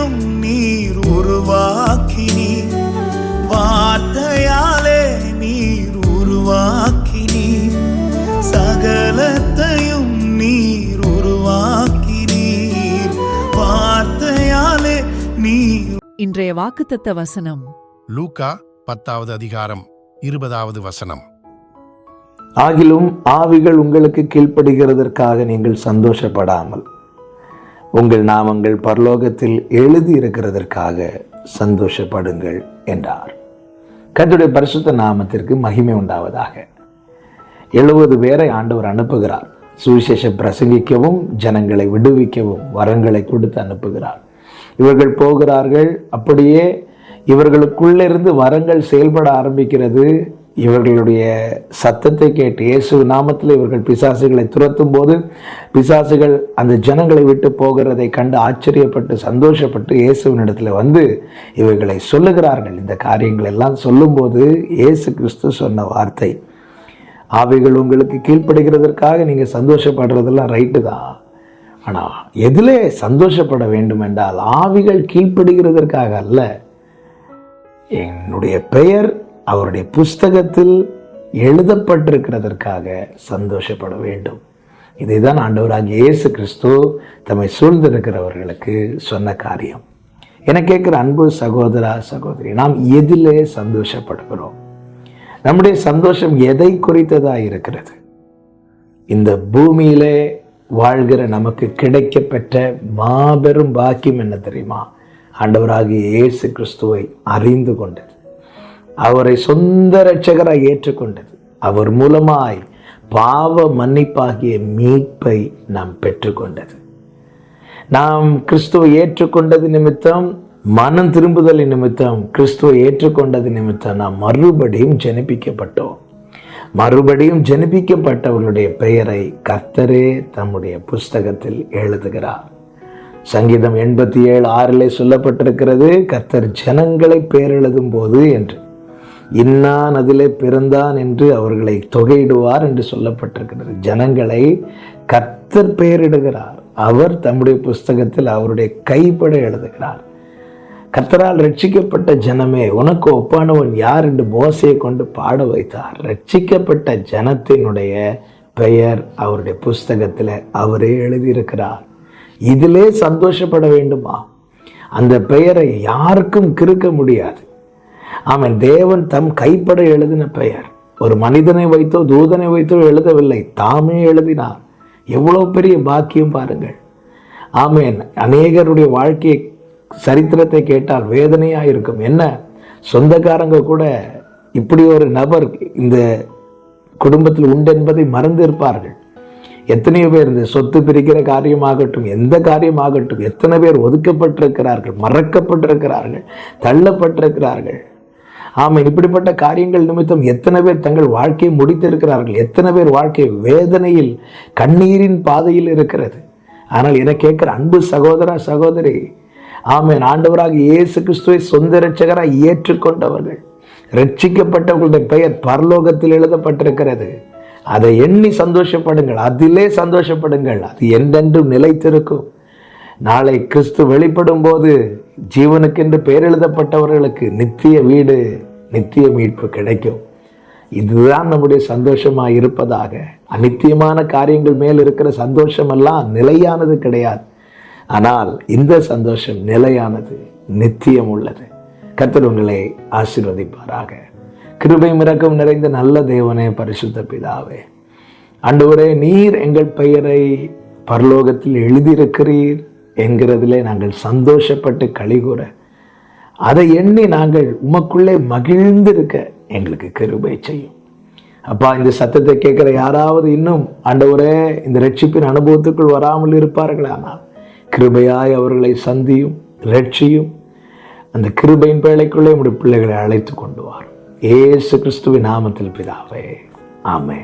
சகலத்தையும் நீர் உருவாக்கினீர் வார்த்தையாலே நீர் உருவாக்கினீர் சகலத்தையும் நீர் உருவாக்கினீர். வார்த்தையாலே நீர் இன்றைய வாக்குத்தத்த வசனம். லூக்கா பத்தாவது அதிகாரம் இருபதாவது வசனம். ஆகிலும் ஆவிகள் உங்களுக்கு கீழ்ப்படுகிறதற்காக நீங்கள் சந்தோஷப்படாமல். உங்கள் நாமங்கள் பரலோகத்தில் எழுதி இருக்கிறதற்காக சந்தோஷப்படுங்கள் என்றார். கத்துடைய பரிசுத்த நாமத்திற்கு மகிமை உண்டாவதாக. எழுபது பேரை ஆண்டவர் அனுப்புகிறார். சுவிசேஷம் பிரசங்கிக்கவும் ஜனங்களை விடுவிக்கவும் வரங்களை கொடுத்து அனுப்புகிறார். இவர்கள் போகிறார்கள் அப்படியே இவர்களுக்குள்ளிருந்து வரங்கள் செயல்பட ஆரம்பிக்கிறது. இவர்களுடைய சத்தத்தை கேட்டு இயேசு நாமத்தில் இவர்கள் பிசாசுகளை துரத்தும் போது பிசாசுகள் அந்த ஜனங்களை விட்டு போகிறதை கண்டு ஆச்சரியப்பட்டு சந்தோஷப்பட்டு இயேசுவினிடத்தில் வந்து இவைகளை சொல்லுகிறார்கள். இந்த காரியங்கள் எல்லாம் சொல்லும்போது இயேசு கிறிஸ்து சொன்ன வார்த்தை ஆவிகள் உங்களுக்கு கீழ்ப்படுகிறதற்காக நீங்கள் சந்தோஷப்படுறதெல்லாம் ரைட்டு தான். ஆனால் எதிலே சந்தோஷப்பட வேண்டும் என்றால் ஆவிகள் கீழ்ப்படுகிறதற்காக அல்ல. என்னுடைய பெயர் அவருடைய புஸ்தகத்தில் எழுதப்பட்டிருக்கிறதற்காக சந்தோஷப்பட வேண்டும். இதைதான் ஆண்டவராகிய இயேசு கிறிஸ்து தம்மை சூழ்ந்திருக்கிறவர்களுக்கு சொன்ன காரியம். என கேட்குற அன்பு சகோதரா சகோதரி நாம் எதிலே சந்தோஷப்படுகிறோம். நம்முடைய சந்தோஷம் எதை குறித்ததாக இருக்கிறது? இந்த பூமியிலே வாழ்கிற நமக்கு கிடைக்கப்பெற்ற மாபெரும் பாக்கியம் என்ன தெரியுமா? ஆண்டவராகிய இயேசு கிறிஸ்துவை அறிந்து கொண்டது அவரை சொந்த ரட்சகராக ஏற்றுக்கொண்டது. அவர் மூலமாய் பாவ மன்னிப்பாகிய மீட்பை நாம் பெற்றுக்கொண்டது. நாம் கிறிஸ்துவை ஏற்றுக்கொண்டது நிமித்தம் மனம் திரும்புதலின் நிமித்தம் கிறிஸ்துவை ஏற்றுக்கொண்டது நிமித்தம் நாம் மறுபடியும் ஜெனிப்பிக்கப்பட்டோம். மறுபடியும் ஜெனிப்பிக்கப்பட்டவர்களுடைய பெயரை கர்த்தரே தம்முடைய புஸ்தகத்தில் எழுதுகிறார். சங்கீதம் எண்பத்தி ஏழு ஆறிலே சொல்லப்பட்டிருக்கிறது கர்த்தர் ஜனங்களை எழுதும் போது என்று. இன்னான் அதிலே பிறந்தான் என்று அவர்களை தொகையிடுவார் என்று சொல்லப்பட்டிருக்கிறது ஜனங்களை கர்த்தர் பெயரிடுகிறார். அவர் தம்முடைய புஸ்தகத்தில் அவருடைய கைப்பட எழுதுகிறார். கர்த்தரால் ரட்சிக்கப்பட்ட ஜனமே உனக்கு ஒப்பானவன் யார் என்று மோசையை கொண்டு பாட வைத்தார். ரட்சிக்கப்பட்ட ஜனத்தினுடைய பெயர் அவருடைய புஸ்தகத்தில் அவரே எழுதியிருக்கிறார். இதிலே சந்தோஷப்பட வேண்டுமா? அந்த பெயரை யாருக்கும் கிறுக்க முடியாது. ஆமாம் தேவன் தம் கைப்பட எழுதின பெயர். ஒரு மனிதனை வைத்தோ தூதனை வைத்தோ எழுதவில்லை. தாமே எழுதினார். எவ்வளோ பெரிய பாக்கியம் பாருங்கள். ஆமேன். அநேகருடைய வாழ்க்கையை சரித்திரத்தை கேட்டால் வேதனையாக இருக்கும் என்ன? சொந்தக்காரங்க கூட இப்படி ஒரு நபர் இந்த குடும்பத்தில் உண்டு என்பதை மறந்து இருப்பார்கள் எத்தனையோ பேர் இந்த சொத்து பிரிக்கிற காரியமாகட்டும் எந்த காரியமாகட்டும் எத்தனை பேர் ஒதுக்கப்பட்டிருக்கிறார்கள் மறக்கப்பட்டிருக்கிறார்கள் தள்ளப்பட்டிருக்கிறார்கள். ஆமாம் இப்படிப்பட்ட காரியங்கள் நிமித்தம் எத்தனை பேர் தங்கள் வாழ்க்கையை முடித்திருக்கிறார்கள்? எத்தனை பேர் வாழ்க்கை வேதனையில் கண்ணீரின் பாதையில் இருக்கிறது? ஆனால் என கேட்குற அன்பு சகோதரா சகோதரி ஆமேன். ஆண்டவராக இயேசு கிறிஸ்துவை சொந்த இரட்சகராக ஏற்றுக்கொண்டவர்கள். ரட்சிக்கப்பட்டவர்களுடைய பெயர் பரலோகத்தில் எழுதப்பட்டிருக்கிறது. அதை எண்ணி சந்தோஷப்படுங்கள். அதிலே சந்தோஷப்படுங்கள். அது என்றென்றும் நிலைத்திருக்கும். நாளை கிறிஸ்து வெளிப்படும் போது ஜீவனுக்கென்று பெயர் எழுதப்பட்டவர்களுக்கு நித்திய வீடு நித்திய மீட்பு கிடைக்கும். இதுதான் நம்முடைய சந்தோஷமாக இருப்பதாக. அநித்தியமான காரியங்கள் மேல் இருக்கிற சந்தோஷமெல்லாம் நிலையானது கிடையாது. ஆனால் இந்த சந்தோஷம் நிலையானது நித்தியம் உள்ளது. கத்தர் உங்களை ஆசிர்வதிப்பாராக. கிருபை மிரக்கம் நிறைந்த நல்ல தேவனே பரிசுத்த பிதாவே. ஆண்டவரே நீர் எங்கள் பெயரை பரலோகத்தில் எழுதியிருக்கிறீர். என்கிறதிலே நாங்கள் சந்தோஷப்பட்டு கழிகூற அதை எண்ணி நாங்கள் உமக்குள்ளே மகிழ்ந்திருக்க எங்களுக்கு கிருபை செய்யும். அப்பா இந்த சத்தத்தை கேட்குற யாராவது இன்னும் ஆண்டவரே இந்த ரட்சிப்பின் அனுபவத்துக்குள் வராமல் இருப்பார்களானால் கிருபையாய் அவர்களை சந்தியும் ரட்சியும் அந்த கிருபையின் பேழைக்குள்ளே நம்முடைய பிள்ளைகளை அழைத்து கொண்டு வாரும். ஏசு கிறிஸ்துவின் நாமத்தில் பிதாவே. ஆமே